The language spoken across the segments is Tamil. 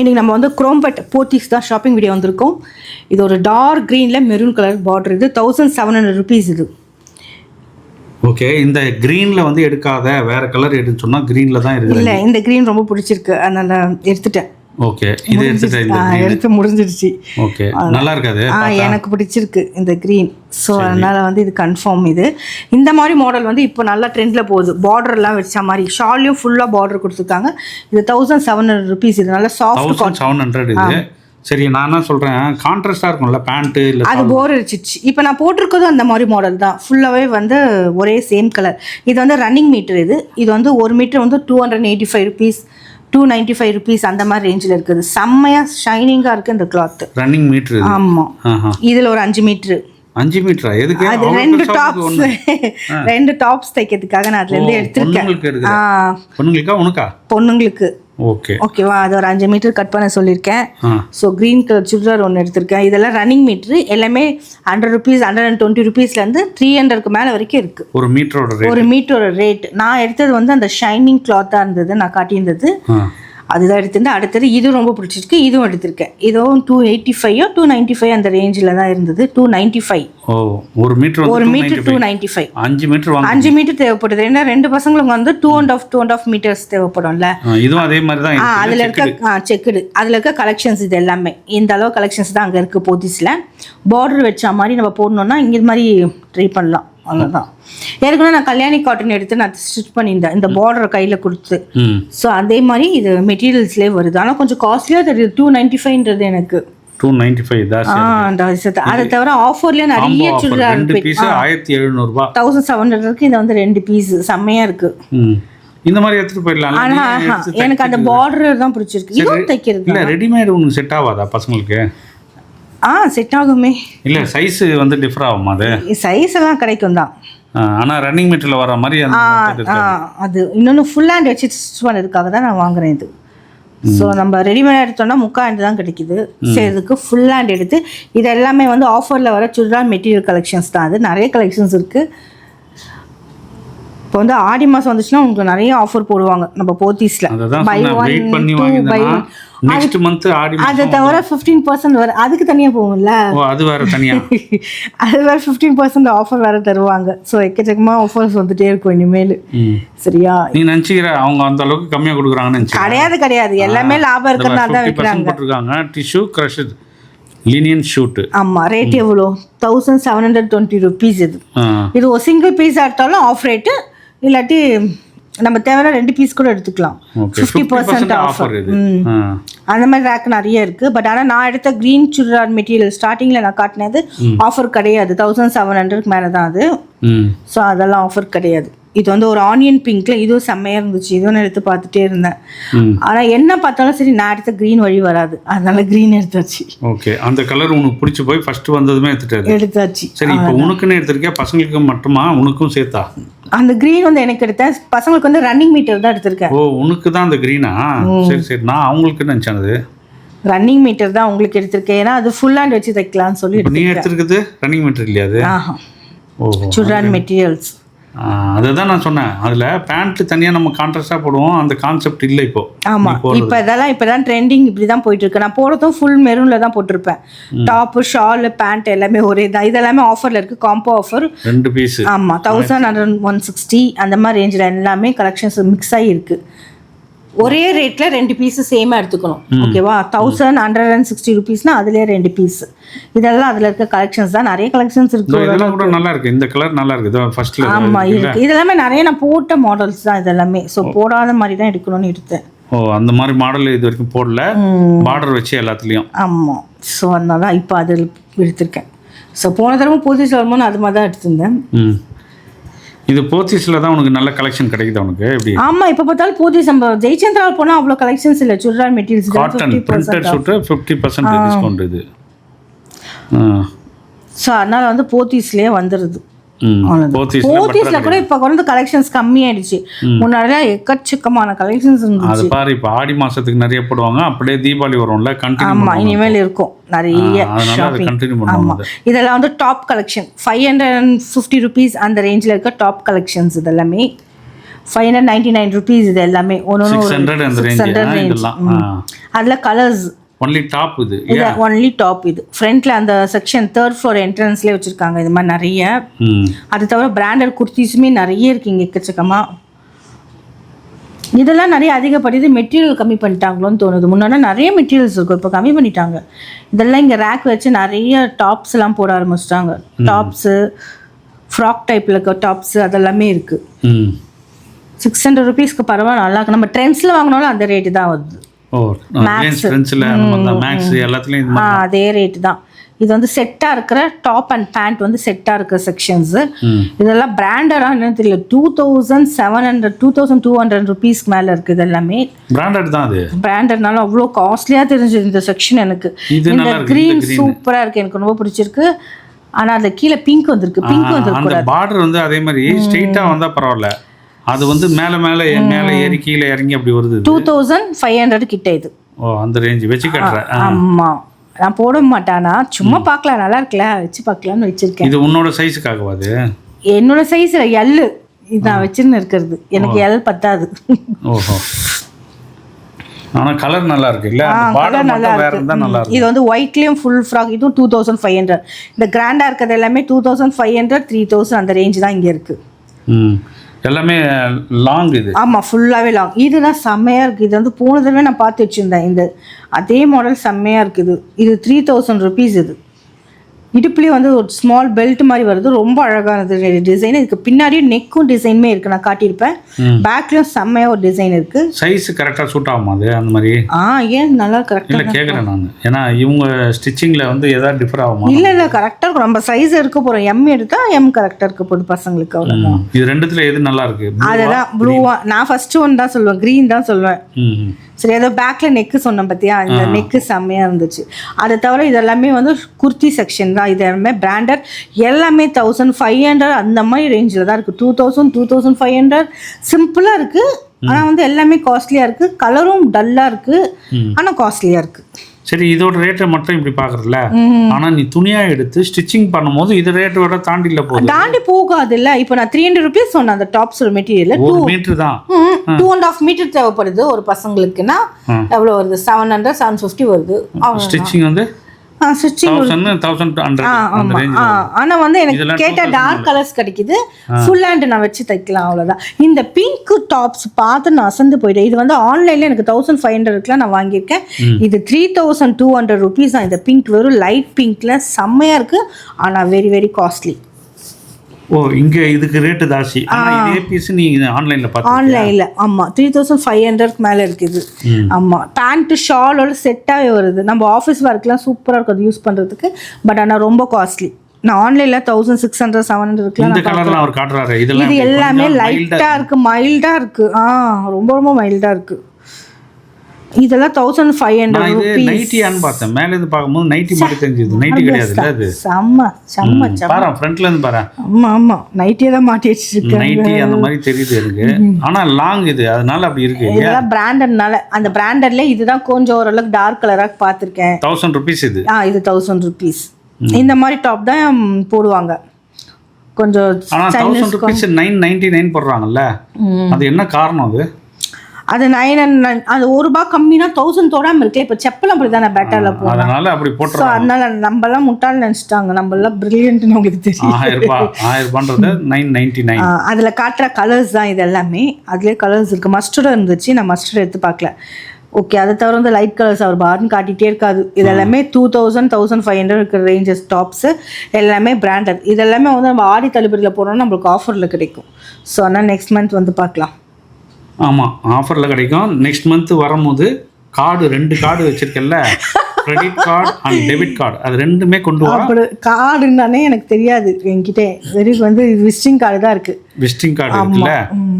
இன்னைக்கு நம்ம வந்து குரோம்பட் போத்தீஸ் தான் ஷாப்பிங் வீடியோ வந்திருக்கோம். இது ஒரு டார்க் க்ரீனில் மெரூன் கலர் பார்டர் இது தௌசண்ட் செவன் ஹண்ட்ரட் ருபீஸ் இது. ஓகே இந்த கிரீன்ல வந்து எடுக்காத வேற கலர் எடுத்து சொன்னா கிரீன்ல தான் இருக்குது இல்லை இந்த க்ரீன் ரொம்ப பிடிச்சிருக்கு. அதனால எடுத்துட்டேன். ஓகே இது எடுத்து முடிஞ்சிடுச்சு ஓகே நல்லா இருக்காது ஆ எனக்கு பிடிச்சிருக்கு இந்த க்ரீன் ஸோ அதனால் வந்து இது கன்ஃபார்ம் இது. இந்த மாதிரி மாடல் வந்து இப்போ நல்லா ட்ரெண்டில் போகுது. பார்டர்லாம் வச்ச மாதிரி ஷால்லையும் ஃபுல்லாக பார்டர் கொடுத்துருக்காங்க. இது தௌசண்ட் செவன் ஹண்ட்ரட் ருபீஸ் இது நல்லா சாஃப்ட் செவன் ஹண்ட்ரட் இது. சரி நான் என்ன சொல்றேன்? கான்ட்ராஸ்டா இருக்கும்ல பேண்ட் இல்ல அது போர் அடிச்சிச்சு. இப்போ நான் போட்டிருக்கதும் அந்த மாதிரி மாடல் தான். ஃபுல்லாகவே வந்து ஒரே சேம் கலர் இது வந்து ரன்னிங் மீட்டர் இது. இது வந்து ஒரு மீட்டர் வந்து two hundred eighty five rupees two ninety five rupees அந்த மாதிரி ரேஞ்சில் இருக்குது. செம்மையாக ஷைனிங்காக இருக்குது இந்த கிளாத் ரன்னிங் மீட்டர் இது. ஆமாம். இதில் ஒரு அஞ்சு மீட்ரு அஞ்சு மீட்டரா எதுக்கு? அது ரெண்டு டாப்ஸ் ரெண்டு டாப்ஸ் தைக்கிறதுக்காக நான் அதுலேருந்து எடுத்திருக்கேன். பொண்ணுங்களுக்கா உனக்கா? பொண்ணுங்களுக்கு. ஓகே ஓகேவா அது ஒரு அஞ்சு மீட்டர் கட் பண்ண சொல்லியிருக்கேன். ஸோ க்ரீன் கலர் சுடிதார் ஒன்று எடுத்திருக்கேன். இதெல்லாம் ரன்னிங் மீட்ரு எல்லாமே hundred rupees hundred and twenty ருபீஸ்லேருந்து three ஹண்ட்ரட்க்கு மேலே வரைக்கும் இருக்குது ஒரு மீட்டரோட ரேட் ஒரு மீட்டரோட ரேட் நான் எடுத்தது வந்து அந்த ஷைனிங் கிளாத்தாக இருந்தது நான் காட்டியிருந்தது. அதுதான் எடுத்திருந்தேன். அடுத்தது இது ரொம்ப பிடிச்சிருக்கு. இதுவும் எடுத்திருக்கேன். இதுவும் two eighty five two ninety five அந்த ரேஞ்சில் தான் இருந்தது. டூ நைன்ட்டி ஃபைவ் ஓ ஒரு மீட்டர் ஒரு மீட்டர் டூ நைன்ட்டி ஃபைவ் அஞ்சு மீட்டர் அஞ்சு மீட்டர் தேவைப்படுது. ஏன்னா ரெண்டு பசங்களுக்கு வந்து two and half two and half metres தேவைப்படும்ல. இதுவும் அதே மாதிரி தான். அதில் இருக்க செக்குடு அதில் இருக்க கலெக்ஷன்ஸ் இது எல்லாமே. இந்த அளவு கலெக்ஷன்ஸ் தான் அங்கே இருக்குது போத்தீஸில் பார்டர் வச்ச மாதிரி நம்ம போடணுன்னா இங்கே மாதிரி ட்ரை பண்ணலாம். அவ்வளோதான் ஏற்கனவே நான் கல்யாணி காட்டன் எடுத்து நான் ஸ்டிச் பண்ணியிருந்தேன். இந்த பார்டர் கையில் கொடுத்து. ஸோ அதே மாதிரி இது மெட்டீரியல்ஸ்லேயே வருது. ஆனால் கொஞ்சம் காஸ்ட்லியாக தெரியுது. டூ நைன்ட்டி ஃபைவ்ன்றது எனக்கு டூ நைன்டி ஃபைவ் அதை தவிர ஆஃபர்லேயே நிறைய சுடிதார் ரெண்டு பீஸ் ஆயிரத்தி எழுநூறுபா. தௌசண்ட் செவன் ஹண்ட்ரட்க்கு இது வந்து ரெண்டு பீஸ் செம்மையாக இருக்குது ம். இந்த மாதிரி எடுத்துட்டு போயிடலாம். ஆனா ஆஹா, எனக்கு அந்த பார்டர் தான் பிடிச்சிருக்கு. இதுவும் தைக்கிறது இல்ல ரெடிமேட் உனக்கு செட் ஆகாதா பசங்களுக்கு? ஆ செட் ஆகுமே. இல்ல சைஸ் வந்து டிஃபர் ஆகுமா அது? சைஸ் எல்லாம் கிடைக்கும் தான் ஆ, ஆனா ரன்னிங் மீட்டர்ல வர மாதிரி. அது இன்னொன்று ஃபுல் ஹேண்ட் வச்சு ஸ்டிச் பண்ணதுக்காக தான் நான் வாங்குறேன் இது. ஸோ நம்ம ரெடிமேட் எடுத்தோம்னா முக்கா ஹேண்ட் தான் கிடைக்குது. சரி இதுக்கு ஃபுல் ஹேண்ட் எடுத்து இது எல்லாமே வந்து ஆஃபரில் வர சுடிதார் மெட்டீரியல் கலெக்ஷன்ஸ் தான். அது நிறைய கலெக்ஷன்ஸ் இருக்குது இப்போ வந்து ஆடி மாதம் வந்துச்சுன்னா உங்களுக்கு நிறைய ஆஃபர் போடுவாங்க. நம்ம போத்தீஸில். Buy one by next month Aadi அதை தவிர ஃபிஃப்டீன் பர்சன்ட் வர அதுக்கு தனியாக போகும்ல ஓ அது வேற தனியா? அது வேறு ஃபிஃப்டீன் பர்சன்ட் ஆஃபர் வேறு தருவாங்க. ஸோ எக்கச்சக்கமாக ஆஃபர்ஸ் வந்துட்டே இருக்கும் இனிமேல். சரியா? நீ நினைச்சுக்கிற அவங்க அந்த அளவுக்கு கம்மியா கொடுக்குறாங்கன்னு கிடையாது கிடையாது. எல்லாமே லாபம் இருக்கிறனால தான் வைக்கிறாங்க. போட்டிருக்காங்க. டிஷ்யூ கிரஷர் லீனியன் ஷூட் ஆமாம் ரேட் எவ்வளோ? Thousand seven hundred twenty rupees இது. இது ஒரு சிங்கிள் பீஸ் எடுத்தாலும் ஆஃப் ரேட்டு இல்லாட்டி நம்ம தேவையான ரெண்டு பீஸ் கூட எடுத்துக்கலாம். Fifty percent offer. அந்த மாதிரி ரேக் நிறைய இருக்குது பட் ஆனால் நான் எடுத்த க்ரீன் சுடிதார் மெட்டீரியல் ஸ்டார்டிங்கில் நான் காட்டினது ஆஃபர் கிடையாது. தௌசண்ட் செவன் ஹண்ட்ரட்க்கு மேலே தான் அது. ஸோ அதெல்லாம் ஆஃபர் கிடையாது. இது வந்து ஒரு ஆனியன் பிங்க்ல இதுவும் செம்மையாக இருந்துச்சு. இதுவும் நான் எடுத்து பார்த்துட்டே இருந்தேன். ம். ஆனால் என்ன பார்த்தாலும் சரி நான் எடுத்த க்ரீன் வழி வராது. அதனால க்ரீன் எடுத்தாச்சு. ஓகே. அந்த கலர் உனக்கு பிடிச்சி போய் ஃபர்ஸ்ட் வந்ததுமே எடுத்துட்டாரு. எடுத்தாச்சு. சரி இப்போ உனக்குன்னு எடுத்திருக்கியா? பசங்களுக்கு மட்டுமா? உனக்கும் சேர்த்தா? அந்த க்ரீன் வந்து எனக்கு எடுத்தேன். பசங்களுக்கு வந்து ரன்னிங் மீட்டர் தான் எடுத்திருக்கேன். ஓ உனக்கு தான் அந்த க்ரீனா சரி சரி. நான் அவங்களுக்கு நினச்சேன் ரன்னிங் மீட்டர் தான் உங்களுக்கு எடுத்திருக்கேன். ஏன்னா அது ஃபுல் ஹேண்ட் வச்சு தைக்கலாம்னு சொல்லி நீ எடுத்திருக்குது ரன்னிங் மீட்டர் இல்லையா அது? சுட்ரான் மெட்டீரியல்ஸ் அதை தான் நான் சொன்னேன். அதில் பேண்ட் தனியாக நம்ம கான்ட்ராஸ்டாக போடுவோம். அந்த கான்செப்ட் இல்லை இப்போ. ஆமா. இப்போ இதெல்லாம் இப்போ தான் ட்ரெண்டிங் இப்படி தான் போயிட்டு இருக்கு. நான் போடுறதும் ஃபுல் மெரூனில் தான் போட்டிருப்பேன். டாப்பு ஷாலு பேண்ட் எல்லாமே ஒரே தான். இதெல்லாமே ஆஃபரில் இருக்குது காம்போ ஆஃபர் ரெண்டு பீஸ் ஆமாம் தௌசண்ட் ஹண்ட்ரட் ஒன் சிக்ஸ்டி அந்த மாதிரி ரேஞ்சில் எல்லாமே கலெக்ஷன்ஸ் மிக்ஸ் ஆகி இருக்கு. ஒரே ரேட்டில் ரெண்டு பீஸு சேமாக எடுத்துக்கணும். ஓகேவா தௌசண்ட் ஹண்ட்ரட் அண்ட் சிக்ஸ்டி ருபீஸ்னா அதுலேயே ரெண்டு பீஸ் இதெல்லாம் அதில் இருக்க கலெக்ஷன்ஸ் தான். நிறைய கலெக்ஷன்ஸ் இருக்கு இதெல்லாம் கூட நல்லா இருக்கு. இந்த கலர் நல்லா இருக்கு. இதோ ஃபர்ஸ்ட்ல ஆமாம் இருக்கு. இதெல்லாமே நிறைய நான் போட்ட மாடல்ஸ் தான் இதெல்லாமே. ஸோ போடாத மாதிரி தான் எடுக்கணும்னு எடுத்தேன். ஓ அந்த மாதிரி மாடல் இது வரைக்கும் போடல. பார்டர் வச்சு எல்லாத்துலேயும். ஆமாம் ஸோ அதனால தான் இப்போ அதில் எடுத்திருக்கேன். ஸோ போன தடவை புதுசு வரும்போது அது மாதிரி தான் எடுத்திருந்தேன் இது போத்தீஸில் தான் உனக்கு நல்ல கலெக்ஷன் கிடைக்குது உனக்கு? எப்படி? ஆமாம் இப்போ பார்த்தாலும் போத்தீஸ் நம்ம ஜெயச்சந்திராவில் போனால் அவ்வளோ கலெக்ஷன்ஸ் இல்லை. Churidar materials cotton printed suit fifty percent discount இது. ஆ. ஸோ அதனால வந்து போத்தீஸ்லேயே வந்துடுது ம் போத்தீஸில் கூட இப்போ வந்து கலெக்ஷன்ஸ் கம்மியாயிடுச்சு. முன்னாடிலாம் எக்கச்சக்கமான கலெக்ஷன்ஸ் இருந்துச்சு. அது பாரு இப்போ ஆடி மாசத்துக்கு நிறைய போடுவாங்க. அப்படியே தீபாவளி வரும்ல ஆமாம் இனிமேல் இருக்கும். நிறைய ஆமாம் இதெல்லாம் வந்து top collection five hundred and fifty rupees அந்த ரேஞ்சில் இருக்க டாப் கலெக்ஷன்ஸ் இதெல்லாமே. Five hundred ninety nine rupees இது எல்லாமே. ஒன்று அந்த சிக்ஸ் ஹண்ட்ரட் அதில் கலர்ஸ் ஒன்லி டாப் இது இது ஒன்லி டாப் இது. ஃப்ரண்ட்ல அந்த செக்ஷன் தேர்ட் ஃப்ளோர் என்ட்ரன்ஸ்லேயே வச்சுருக்காங்க இது மாதிரி நிறைய. அது தவிர பிராண்டட் குர்த்திஸுமே நிறைய இருக்கு இங்கே எக்கச்சக்கமா. இதெல்லாம் நிறைய அதிகப்படுது மெட்டீரியல் கம்மி பண்ணிட்டாங்களோன்னு தோணுது. முன்னாடி நிறைய மெட்டீரியல்ஸ் இருக்கும் இப்போ கம்மி பண்ணிட்டாங்க. இதெல்லாம் இங்கே ரேக் வச்சு நிறைய டாப்ஸ் எல்லாம் போட ஆரம்பிச்சிட்டாங்க. டாப்ஸு ஃப்ராக் டைப்பில் இருக்க டாப்ஸு அதெல்லாமே இருக்குது சிக்ஸ் ஹண்ட்ரட் ருபீஸ்க்கு பரவாயில்ல நல்லா நம்ம ட்ரெண்ட்ஸில் வாங்கினாலும் அந்த ரேட்டு தான் வருது. இது அதே ரேட்டு தான். இது வந்து செட்டாக இருக்கிற டாப் அண்ட் பேண்ட் வந்து செட்டாக இருக்கிற செக்ஷன்ஸு இதெல்லாம் பிராண்டடா என்னன்னு தெரியல. Two thousand seven hundred two thousand two hundred ருபீஸ்க்கு மேலே இருக்குது எல்லாமே. பிராண்டட் தான் அது. பிராண்டட்னால அவ்வளோ காஸ்ட்லியாக தெரிஞ்சது இந்த செக்ஷன் எனக்கு. இது இந்த இருக்கு, க்ரீன். சூப்பராக இருக்கு. எனக்கு ரொம்ப பிடிச்சிருக்கு. ஆனால் அதில் கீழே பிங்க் வந்திருக்கு. பிங்க் வந்திருக்கு பார்டர் வந்து அதே மாதிரி ஸ்ட்ரெயிட்டா வந்தா பரவாயில்ல. அது வந்து மேல மேல மேல ஏறி கீழே இறங்கி அப்படி வருது. டூ தௌசண்ட் ஃபைவ் ஹண்ட்ரட் கிட்ட இது. ஓ அந்த ரேஞ்ச் வச்சு கட்டுறேன். ஆமாம் நான் போட மாட்டானா? சும்மா பார்க்கலாம் நல்லா இருக்குல்ல? வச்சு பார்க்கலாம்னு வச்சிருக்கேன். இது உன்னோட சைஸுக்காகவா அது? என்னோட சைஸில் எல் இது நான் வச்சுன்னு இருக்கிறது. எனக்கு எல் பத்தாது. ஓஹோ. ஆனா கலர் நல்லா இருக்கு இல்ல? கலர் நல்லா இருக்கு. இது வந்து ஒயிட்லேயும் ஃபுல் ஃப்ராக் இதுவும் டூ தௌசண்ட் ஃபைவ் ஹண்ட்ரட் இந்த கிராண்டாக இருக்கிறது எல்லாமே two thousand five hundred three thousand அந்த ரேஞ்ச் தான் இங்கே இருக்குது ம். எல்லாமே லாங் இது. ஆமாம் ஃபுல்லாகவே லாங் இதுதான் செம்மையாக இருக்குது இது வந்து போன தடவை நான் பார்த்து வச்சுருந்தேன். இந்த அதே மாடல் செம்மையாக இருக்குது இது. த்ரீ தௌசண்ட் ருபீஸ் இது. இடுப்புலேயே வந்து ஒரு ஸ்மால் பெல்ட் மாதிரி வருது. ரொம்ப அழகானது டிசைன் இதுக்கு பின்னாடியும் நெக்கும் டிசைனுமே இருக்குது நான் காட்டியிருப்பேன். பேக்லேயும் செம்மையாக ஒரு டிசைன் இருக்குது சைஸ் கரெக்டா சூட் ஆகுமா அது? அந்த மாதிரி? ஆ ஏன்? நல்லா கரெக்டாக இல்ல கேக்குறேன் நான். ஏன்னா இவங்க ஸ்டிச்சிங்ல வந்து ஏதாவது டிஃபர் ஆகுமா? இல்லை இல்லை கரெக்டாக இருக்கும். நம்ம சைஸ் எடுக்க போகிறோம் எம் எடுத்தால் எம் கரெக்டாக இருக்க போகுது பசங்களுக்கு அவ்வளோதான். இது ரெண்டுத்துல எது நல்லா இருக்கு? Blue-வா? அதுதான் ப்ளூவா நான் ஃபர்ஸ்ட் ஒன் தான் சொல்லுவேன். க்ரீன் தான் சொல்லுவேன். சரி ஏதோ பேக்ல நெக்கு சொன்னேன் பார்த்தியா இந்த நெக்கு செம்மையா இருந்துச்சு. அதை தவிர இது எல்லாமே வந்து குர்த்தி செக்ஷன் தான். இது எல்லாமே பிராண்டட் எல்லாமே தௌசண்ட் ஃபைவ் ஹண்ட்ரட் அந்த மாதிரி ரேஞ்சில் தான் இருக்குது two thousand two thousand five hundred சிம்பிளாக இருக்குது ஆனால் வந்து எல்லாமே காஸ்ட்லியாக இருக்குது கலரும் டல்லாக இருக்குது ஆனால் காஸ்ட்லியாக இருக்குது சரி இதோட ரேட்டை மட்டும் இப்படி பாக்குறல ஆனா நீ துணியா எடுத்து ஸ்டிச்சிங் பண்ணும்போது இது ரேட்டோட தாண்டில போகுது. தாண்டி போகாதுல்ல. இப்போ நான் த்ரீ ஹண்ட்ரட் ருபீஸ் சொன்னேன் அந்த டாப்ஸ் மெட்டீரியல் ஒரு மீட்டர் தான். டூ அண்ட் ஆஃப் மீட்டர் தேவைப்படுது ஒரு பசங்களுக்குன்னா. எவ்வளோ வருது? செவன் ஹண்ட்ரட் செவன் ஃபிஃப்டி வருது. ஸ்டிச்சிங் வந்து ஆனால் வந்து எனக்கு இதெல்லாம் கேட்ட டார்க் கலர்ஸ் கிடைக்குது. ஃபுல் ஹேண்ட் நான் வச்சு தைக்கலாம் அவ்வளோதான் இந்த பிங்க் டாப்ஸ் பார்த்து நான் அசந்து போயிட்டேன். இது வந்து ஆன்லைனில் எனக்கு தௌசண்ட் ஃபைவ் ஹண்ட்ரட்க்குலாம் நான் வாங்கியிருக்கேன். இது three thousand two hundred rupees தான். இந்த பிங்க் வெறும் லைட் பிங்க்ல செம்மையாக இருக்குது ஆனால் வெரி வெரி காஸ்ட்லி ஓ இங்க இதுக்கு ரேட்டு ஜாஸ்தி. ஆனா இதே பீஸ் நீ ஆன்லைன்ல பார்த்து ஆன்லைனில் ஆமாம் த்ரீ தௌசண்ட் ஃபைவ் ஹண்ட்ரட்க்கு மேலே இருக்குது ஆமாம் பேண்ட்டு ஷாலோட செட்டாகவே வருது. நம்ம ஆஃபீஸ் ஒர்க்லாம் சூப்பராக இருக்கும் அது யூஸ் பண்ணுறதுக்கு பட் ஆனால் ரொம்ப காஸ்ட்லி நான் ஆன்லைனில் தௌசண்ட் சிக்ஸ் ஹண்ட்ரட் செவன் ஹண்ட்ரட்க்குலாம் இது? எல்லாமே கொஞ்சம் லைட்டா இருக்கு மைல்டா இருக்கு. ஆ ரொம்ப ரொம்ப மைல்டா இருக்கு. இதெல்லாம் தௌசண்ட் ஃபைவ் ஹண்ட்ரட் ருபீஸ் நைட்டியான்னு பார்த்தேன். மேல இருந்து பார்க்கும்போது நைட்டி மட்டும் தெரிஞ்சது. நைட்டி கிடையாதுல்ல அது? செம்ம செம்ம பாரு ஃப்ரண்ட்ல இருந்து பாரு. ஆமா ஆமா. நைட்டியே தான் மாட்டி வச்சிருக்கேன். நைட்டி அந்த மாதிரி தெரியுது எனக்கு. ஆனா லாங் இது. அதனால அப்படி இருக்கு. இதெல்லாம் பிராண்டட்னால அந்த பிராண்டட்ல இதுதான் கொஞ்சம் ஓரளவுக்கு டார்க் கலரா பார்த்துருக்கேன். தௌசண்ட் ருபீஸ் இது. ஆ இது தௌசண்ட் ருபீஸ் இந்த மாதிரி டாப் தான் போடுவாங்க. கொஞ்சம் ஆனா thousand rupees nine ninety nine போடுறாங்கல்ல. அது என்ன காரணம் அது? அது நைன் அண்ட் அது ஒரு ரூபாய் கம்மினா தௌசண்ட் தொடாம இருக்குல்ல இப்போ செப்பல் அப்படி தானே பேட்டர்ல போ அதனால அப்படி போட்டுறாங்க அதனால நம்மலாம் முட்டாள் நினச்சிட்டாங்க. நம்மளாம் பிரில்லியன்ட்னு உங்களுக்கு தெரியும். அதுல காட்டுற கலர்ஸ் தான் இது எல்லாமே. அதுலேயே கலர்ஸ் இருக்கு. மஸ்டர்ட் இருந்துச்சு. நான் மஸ்டர்ட் எடுத்து பார்க்கல. ஓகே அதை தவிர வந்து லைட் கலர்ஸ் அவர் பாருன்னு காட்டிகிட்டே இருக்காது. இது எல்லாமே two thousand thousand five hundred இருக்கிற ரேஞ்சஸ் டாப்ஸு எல்லாமே பிராண்டட் இது எல்லாமே வந்து நம்ம ஆடி தள்ளுபடியில் போனோம்னா நம்மளுக்கு ஆஃபரில் கிடைக்கும். ஸோ ஆனால் நெக்ஸ்ட் மந்த் வந்து பார்க்கலாம். ஆமா ஆஃபர்ல கிடைக்கும். நெக்ஸ்ட் மந்த் வரும்போது கார்டு ரெண்டு card வச்சிருக்கல credit card and debit card அது ரெண்டுமே கொண்டு வா. அப்படி கார்டுன்னானே எனக்கு தெரியாது. என்கிட்ட வெறும் வந்து விசிட்டிங் கார்டு தான் இருக்குது விசிட்டிங் கார்டு இருக்குல்ல?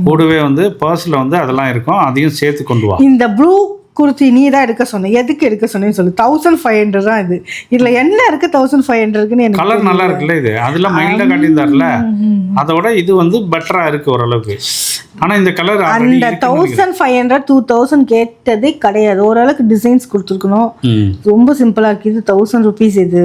கூடவே வந்து பர்ஸ்ல வந்து அதெல்லாம் இருக்கும். அதையும் சேர்த்து கொண்டு வா. இந்த ப்ளூ குர்த்தி நீ தான் எடுக்க சொன்ன. எதுக்கு எடுக்க சொன்னேன்னு சொல்லு. தௌசண்ட் ஃபைவ் ஹண்ட்ரட் தான் இது. இதுல என்ன இருக்கு தௌசண்ட் ஃபைவ் ஹண்ட்ரட்னு எனக்கு கலர் நல்லா இருக்குல்ல இது? அதெல்லாம் மைல்டா காட்டியிருந்தாருல? அதோட இது வந்து பெட்டரா இருக்கு ஓரளவுக்கு. ஆனா இந்த கலர் அந்த thousand five hundred two thousand கேட்டதே கிடையாது. ஓரளவுக்கு டிசைன்ஸ் கொடுத்துருக்கணும். ரொம்ப சிம்பிளாக இருக்குது இது தௌசண்ட் ருபீஸ் இது.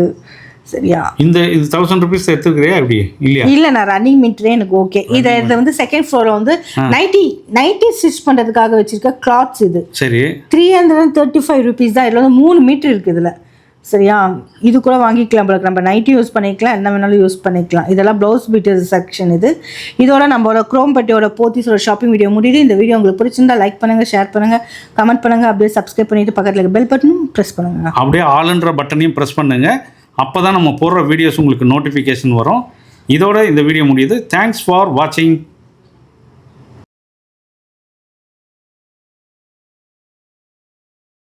சரியா? இந்த இது தௌசண்ட் ருபீஸ் எடுத்துக்கிறியா எப்படி? இல்லையா? இல்ல நான் ரன்னிங் மீட்டரே எனக்கு ஓகே இதை இது வந்து செகண்ட் ஃப்ளோரில் வந்து நைட்டி நைட்டி ஸ்டிச் பண்ணுறதுக்காக வச்சிருக்க கிளாத்ஸ் இது. சரி. Three hundred and thirty five rupees தான். இதில் வந்து மூணு மீட்டர் இருக்குது இதில். சரியா? இது கூட வாங்கிக்கலாம் இருக்கு. நம்ம நைட்டி யூஸ் பண்ணிக்கலாம். என்ன வேணாலும் யூஸ் பண்ணிக்கலாம். இதெல்லாம் ப்ளவுஸ் பீட்டர் செக்ஷன் இது. இதோட நம்மளோட க்ரோம் பட்டியோட போத்திஸோட ஷாப்பிங் வீடியோ முடியுது. இந்த வீடியோ உங்களுக்கு பிடிச்சிருந்தா லைக் பண்ணுங்க ஷேர் பண்ணுங்க கமெண்ட் பண்ணுங்க. அப்படியே சப்ஸ்கிரைப் பண்ணிட்டு பக்கத்தில் பெல் பட்டனும் ப்ரெஸ் பண்ணுங்க. அப்படியே ஆளுன்ற பட்டனையும் ப்ரெஸ் பண்ணுங்க. அப்போ தான் நம்ம போடுற வீடியோஸ் உங்களுக்கு நோட்டிஃபிகேஷன் வரும். இதோட இந்த வீடியோ முடியுது. தேங்க்ஸ் ஃபார் வாட்சிங்